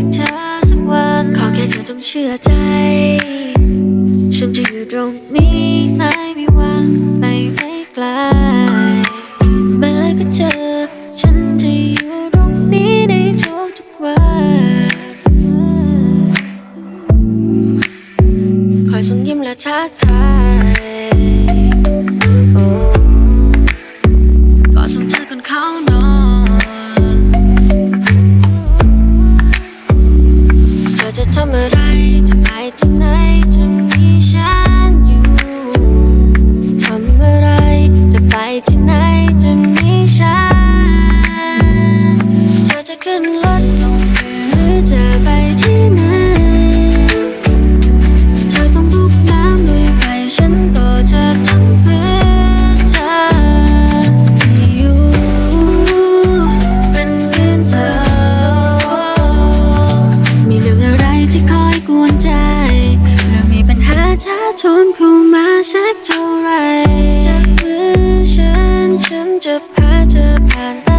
จกเธอสักวัน ขอแค่เธอต้องเชื่อใจ ฉันจะอยู่ตรงนี้ไม่มีวันไม่ไปไกลแม้ก็เจอ ฉันจะอยู่ตรงนี้ในทุกทุกวันคอยยิ้มและทักทาย จะไปที่ไหนจะมีฉันอยู่ทำอะไรจะไปที่ไหนจะมีฉันเธอจะขึ้นรถ ท้าชนเข้ามาสักเท่าไหรจากมือฉัน ฉันจะพาเธอผ่านไป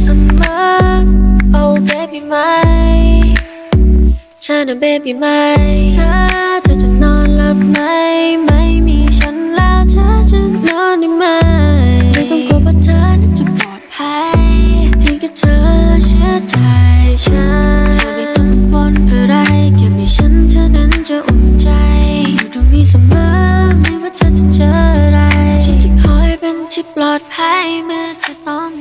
เสมอ Oh baby my ฉันนะ baby ไหมเธอเธอจะนอนหลับไหม ไม่มีฉันแล้วเธอจะนอนได้ไหม จะเจออะไรฉันจะคอยเป็นที่ปลอดภัยเมื่อเธอต้อง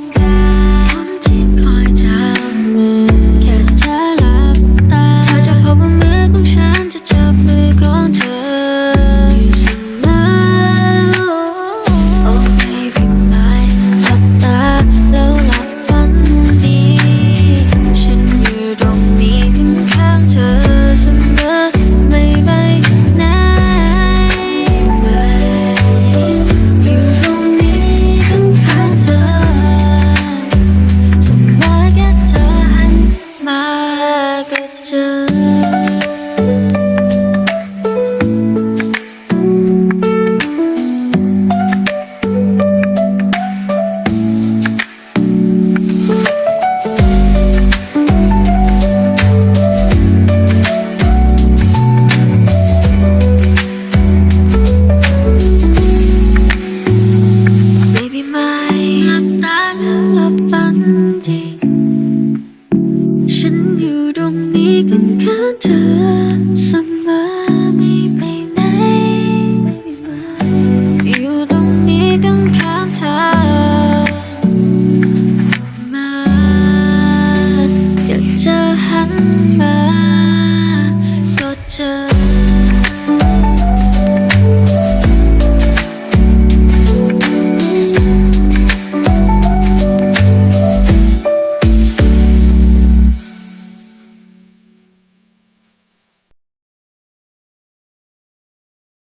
这。